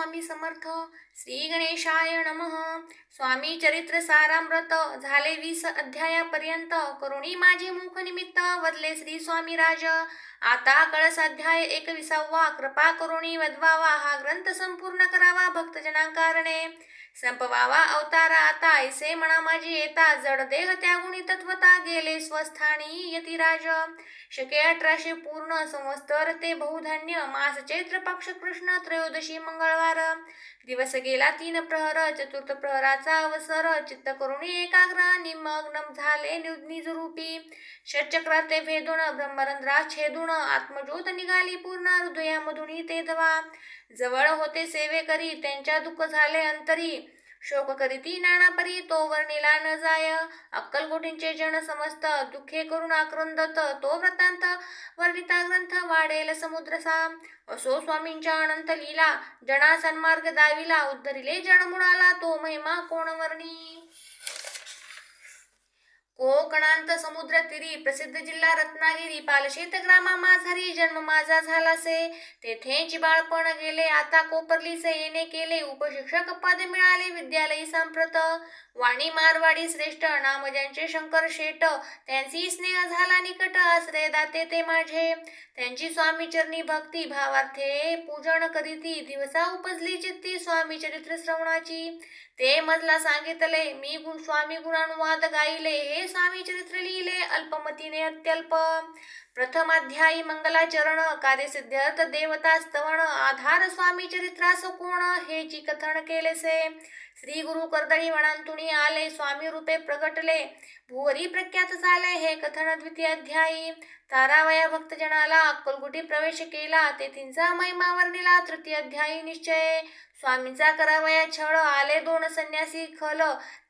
स्वामी समर्थ. श्री गणेशाय नमः. स्वामी चरित्र सारामृत. झाले वीस अध्यायापर्यंत. करुणी माझे मुख निमित्त वदले श्री स्वामी राज आता कळस अध्याय एकविसावा. कृपा करुणी वदवावा. हा ग्रंथ संपूर्ण करावा. भक्तजनांकारणे. संपवावा अवतारा आता ऐसे म्हणा माझी येता. जड देह त्यागुणी तत्वता गेले स्वस्थानी यतिराज शके अठराशे पूर्ण संवस्तर ते बहुधान्य. मास चैत्र पक्ष कृष्ण त्रयोदशी मंगळवार. दिवस गेला तीन प्रहर. चतुर्थ प्रहराचा अवसर. चित्त करुणी एकाग्र. निमग्न झाले निज रूपी. ते भेदून ब्रह्मरंध्रा छेदून आत्मज्योत निघाली पूर्ण. हृदयामधून ते दवा जवळ होते सेवे करी त्यांच्या दुःख झाले अंतरी. शोक करीती नानापरी तो वर्णिला न जाय. अक्कलकोटींचे जन समस्त दुःखे करून आक्रंदत तो व्रतांत वर्णिता ग्रंथ वाढेल समुद्रसा. असो स्वामींच्या अनंत लीला जना सन्मार्ग दाविला उद्धरिले जनमुळाला तो महिमा कोण वर्णी? कोकणांत समुद्र तिरी प्रसिद्ध जिल्हा रत्नागिरी. पालशेत ग्रामा माझारी जन्म माझा झालासे तेथेच बाळपण गेले आता कोपरलीसे येणे केले. उपशिक्षक पद मिळाले विद्यालयी सांप्रत. वाणी मारवाडी श्रेष्ठ नाम ज्यांचे शंकर शेट. त्यांची स्नेह झाला निकट आश्रय दाते ते माझे. त्यांची स्वामीचरणी भक्ती भावार्थे पूजन करीती. दिवसा उपजली चित्ती स्वामी चरित्र श्रवणाची. ते मजला सांगितले मी गुण स्वामी गुणानुवाद गायले हे स्वामी चरित्र लिहिले अल्पमतीने अत्यल्प. प्रथमाध्यायी मंगलाचरण कार्यसिद्ध्यर्थ देवता स्तवण आधार स्वामी चरित्रास कोण? हे जी कथन केलेसे. श्री गुरु कर्दळी वणांतुणी आले स्वामी रूपे प्रगटले. भुवरी प्रख्यात झाले हे कथन द्वितीय अध्यायी. तारावया भक्तजनाला अक्कलगुटी प्रवेश केला ते तिंचा महिमा वर्णिला तृतीय अध्यायी निश्चय. स्वामींचा करावया छळ आले दोन संन्यासी खल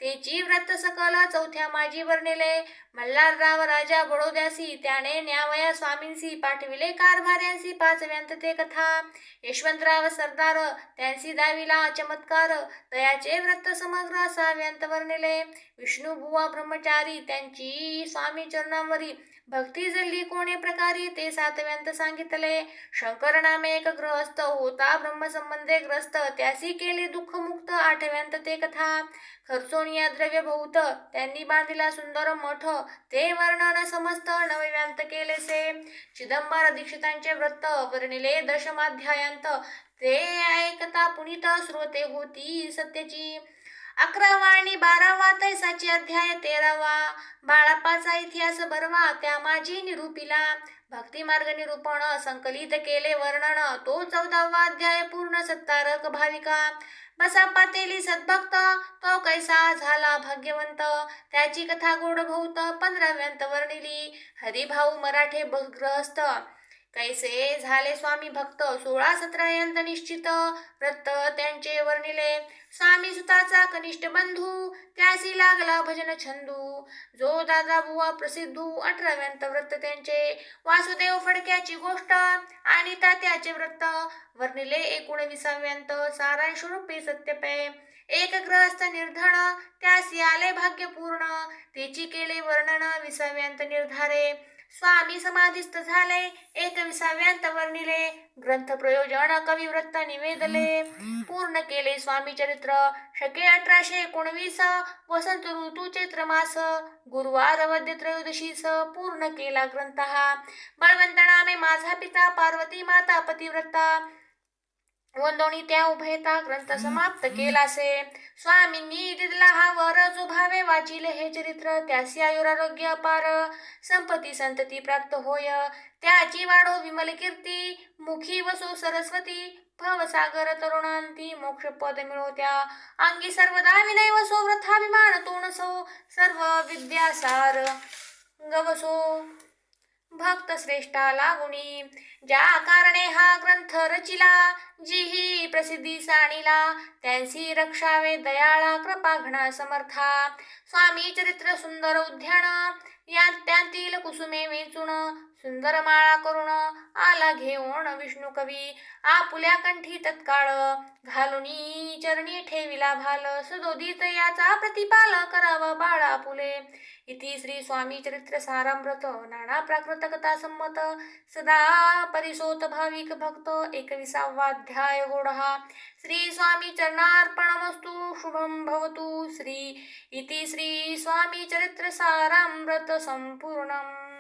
तेची व्रत सकल चौथ्या माझी वर्णिले. मल्हारराव राजा बडोद्यासी त्याने वया स्वामींसी पाठविले कारभाऱ्यांशी पाचव्यांत ते कथा. यशवंतराव सरदार त्यांसी दाविला चमत्कार. तयाचे व्रत समग्र सहाव्यांत वर्णिले. विष्णू बुवा ब्रह्मचारी त्यांची स्वामी चरणावरी. भक्ती जल्ली कोणे प्रकारे ते सातव्यांत सांगितले. शंकर नामे एक ग्रहस्थ होता ब्रह्मसंबंधे ग्रस्त. त्यासी केले दुःखमुक्त आठव्यांत ते कथा. खर्चोनिया द्रव्य बहुत त्यांनी बांधिला सुंदर मठ. ते वर्णन समस्त नवव्यांत केलेसे चिदंबर दीक्षितांचे व्रत वर्णिले दशमाध्यायांत. ते ऐकता पुनित श्रोते होती सत्याची. अकरावा आणि बारावा तैसाची अध्याय तेरावा. बाळापाचा इतिहास बरवा त्या माझी निरूपिला. भक्तिमार्ग निरूपण संकलित केले वर्णन. तो चौदावा अध्याय पूर्ण सत्तारक भाविका. बसा पातेली सद्भक्त तो कैसा झाला भाग्यवंत? त्याची कथा गोड बहुत पंधराव्यांत वर्णिली. हरिभाऊ मराठे ब- ग्रहस्थ कैसे झाले स्वामी भक्त? सोळा सतरा निश्चित व्रत त्यांचे वर्णिले. स्वामी सुताचा कनिष्ठ बंधू त्यासी लागला भजन छंदू. जो दादा बुवा प्रसिद्धू अठराव्यांत व्रत त्यांचे. वासुदेव फडक्याची गोष्ट आणि तात्याचे व्रत. वर्णिले एकोणविसाव्यांत सारांश रूपी सत्यपे. एक ग्रहस्थ निर्धन त्यासी आले भाग्यपूर्ण. तेची केले वर्णन विसाव्यांत निर्धारे. स्वामी समाधिस्थ झाले. एकविसाव्यांत वर्णिले ग्रंथ प्रयोजन कविव्रत निवेदले. पूर्ण केले स्वामी चरित्र. शके अठराशे एकोणवीस वसंत ऋतू चैत्र मास गुरुवार वद्य त्रयोदशीस पूर्ण केला ग्रंथ हा. बळवंत नामे माझा पिता पार्वती माता पतिव्रता. वंदोणी त्या उभयता ग्रंथ समाप्त केलासे स्वामींनी दिला हा वर जो भावे वाचिले हे चरित्र त्यासी आयुरारोग्य अपार. संपत्ती संतती प्राप्त होय त्याची वाढो विमल कीर्ती. मुखी वसो सरस्वती भवसागर तरुणांती. मोक्ष पद मिळवत्या अंगी सर्वदा विनय वसो व्रथाभिमान तो नसो सर्व विद्यासार गवसो. भक्त श्रेष्ठा लागुणी ज्या कारणे हा ग्रंथ रचिला जी ही प्रसिद्धी साणीला. त्यांची रक्षावे दयाळा कृपा घणा समर्था. स्वामी चरित्र सुंदर उद्यान या त्यांतील कुसुमे वेचून सुंदर माळा करून आला घेऊन विष्णू कवी आपुल्या कंठी तत्काळ घालुनी चरणी ठेविला भाल. सुदोदित याचा प्रतिपाल करावा बाळा पुले इति श्री स्वामी चरित्र सारामृत. नाना प्राकृत कथा संमत. सदा परिसोत भाविक भक्त. एकविसावाध्याय गोडहा. श्री स्वामी चरणार्पणमस्तु शुभं भवतु. श्री इति श्री स्वामी चरित्र सारामृत संपूर्णम्.